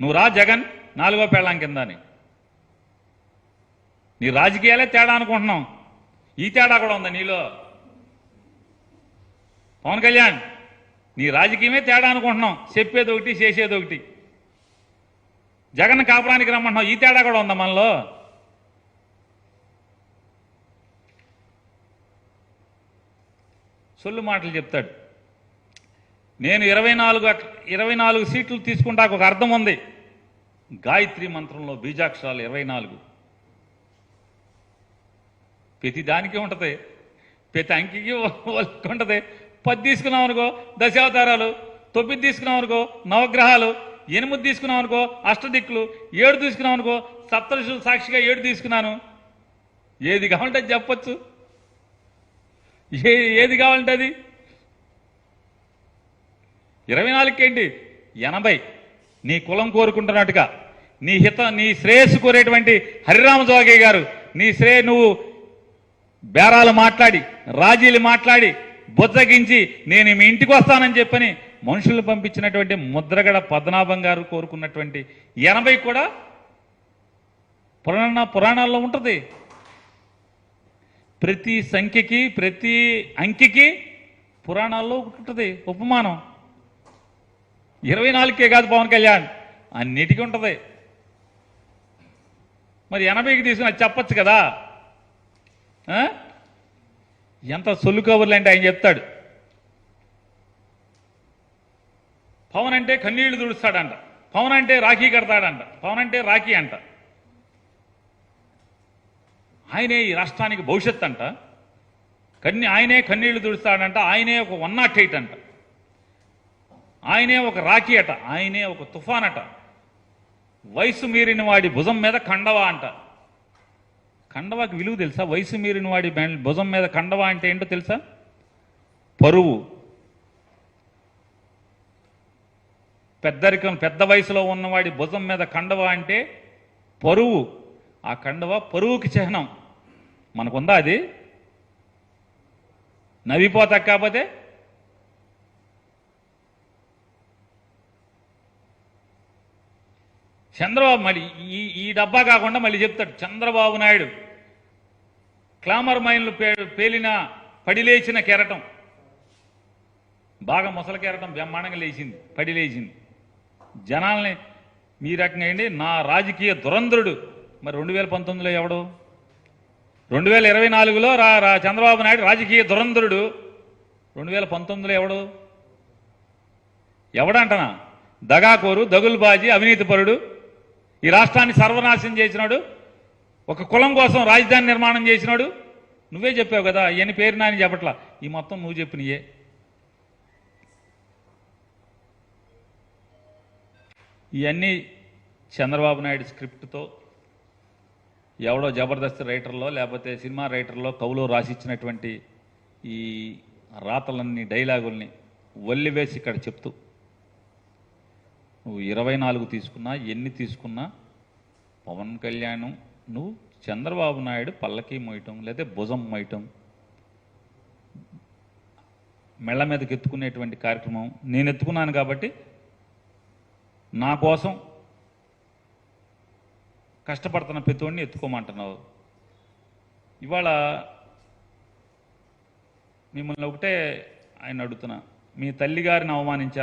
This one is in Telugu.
నువ్వు రా జగన్ నాలుగో పెళ్ళాం కింద అని నీ రాజకీయాలే తేడా అనుకుంటున్నాం. ఈ తేడా కూడా ఉందా నీలో? పవన్ కళ్యాణ్ నీ రాజకీయమే తేడా అనుకుంటున్నాం. చెప్పేది ఒకటి చేసేది ఒకటి. జగన్ కాపురానికి రమ్మంటున్నాం ఈ తేడా కూడా ఉందా మనలో? సొల్లు మాటలు చెప్తాడు. నేను ఇరవై నాలుగు ఇరవై నాలుగు సీట్లు తీసుకుంటాకు ఒక అర్థం ఉంది. గాయత్రి మంత్రంలో బీజాక్షరాలు ఇరవై నాలుగు. ప్రతి దానికి ఉంటుంది. ప్రతి అంకికి ఉంటుంది. పది తీసుకున్నాం అనుకో దశావతారాలు. తొమ్మిది తీసుకున్నాం అనుకో నవగ్రహాలు. ఎనిమిది తీసుకున్నాం అనుకో అష్టదిక్కులు. ఏడు తీసుకున్నాం అనుకో సప్తరుషులు సాక్షిగా ఏడు తీసుకున్నాను. ఏది కావాలంటే అది చెప్పొచ్చు. ఏ ఏది కావాలంటే అది? ఇరవై నాలుగుకేంటి ఎనభై. నీ కులం కోరుకుంటున్నట్టుగా. నీ హిత నీ శ్రేయస్సు కోరేటువంటి హరిరామ జోగయ్య గారు నీ శ్రేయ నువ్వు బేరాలు మాట్లాడి రాజీలు మాట్లాడి బుజ్జగించి నేను మీ ఇంటికి వస్తానని చెప్పని మనుషులు పంపించినటువంటి ముద్రగడ పద్మనాభం గారు కోరుకున్నటువంటి ఎనభై కూడా పురాణ పురాణాల్లో ఉంటుంది. ప్రతి సంఖ్యకి ప్రతి అంకికి పురాణాల్లో ఉంటుంది ఉపమానం. ఇరవై నాలుగుకే కాదు పవన్ కళ్యాణ్. అన్నిటికీ ఉంటుంది. మరి ఎనభైకి తీసుకుని అది చెప్పచ్చు కదా? ఆ? ఎంత సొల్లు కబుర్లు అంటే ఆయన చెప్తాడు. పవన్ అంటే కన్నీళ్ళు తుడుస్తాడంట పవన్ అంటే రాఖీ కడతాడంట. పవన్ అంటే రాఖీ అంట. ఆయనే ఈ రాష్ట్రానికి భవిష్యత్ అంట. కన్ని ఆయనే కన్నీళ్ళు తుడుస్తాడంట ఆయనే ఒక వన్ నాట్ ఎయిట్ అంట. ఆయనే ఒక రాఖీ అట ఆయనే ఒక తుఫాన్ అట. వయసు మీరిన వాడి భుజం మీద కండవా అంట. కండవాకి విలువ తెలుసా? వయసు మీరిన వాడి భుజం మీద కండవా అంటే ఏంటో తెలుసా? పరువు. పెద్దరికం పెద్ద వయసులో ఉన్నవాడి భుజం మీద కండవా అంటే పరువు. ఆ కండవ పరువుకి చిహ్నం. మనకుందా అది? నవ్విపోతా కాకపోతే చంద్రబాబు మళ్ళీ ఈ ఈ డబ్బా కాకుండా మళ్ళీ చెప్తాడు చంద్రబాబు నాయుడు. క్లామర్ మైన్లు పే పేలిన పడిలేచిన కెరటం. బాగా ముసల కెరటం బ్రహ్మాండంగా లేచింది పడి లేచింది. జనాల్ని మీ రకంగా అండి నా రాజకీయ దురంధ్రుడు. మరి రెండు వేల పంతొమ్మిదిలో ఎవడు? రెండు వేల ఇరవై నాలుగులో రా రా చంద్రబాబు నాయుడు రాజకీయ దురంధ్రుడు. రెండు వేల పంతొమ్మిదిలో ఎవడు? ఎవడంటనా? దగాకోరు దగులుబాజీ అవినీతిపరుడు ఈ రాష్ట్రాన్ని సర్వనాశనం చేసినాడు. ఒక కులం కోసం రాజధాని నిర్మాణం చేసినాడు. నువ్వే చెప్పావు కదా ఇవన్నీ పేరు నాని చెప్పట్లా. ఈ మొత్తం నువ్వు చెప్పినయే. ఇవన్నీ చంద్రబాబు నాయుడు స్క్రిప్ట్తో ఎవడో జబర్దస్త్ రైటర్లో లేకపోతే సినిమా రైటర్లో కవులో రాసిచ్చినటువంటి ఈ రాతలన్నీ డైలాగుల్ని వల్లివేసి ఇక్కడ చెప్తూ నువ్వు ఇరవై నాలుగు తీసుకున్నా ఎన్ని తీసుకున్నా పవన్ కళ్యాణ్ నువ్వు చంద్రబాబు నాయుడు పల్లకి మోయటం లేదా భుజం మోయటం మెళ్ళ మీదకి ఎత్తుకునేటువంటి కార్యక్రమం నేను ఎత్తుకున్నాను కాబట్టి నా కోసం కష్టపడుతున్న ప్రతివాడిని ఎత్తుకోమంటున్నావు. ఇవాళ మిమ్మల్ని ఒకటే ఆయన అడుగుతున్నా మీ తల్లి గారిని అవమానించారు.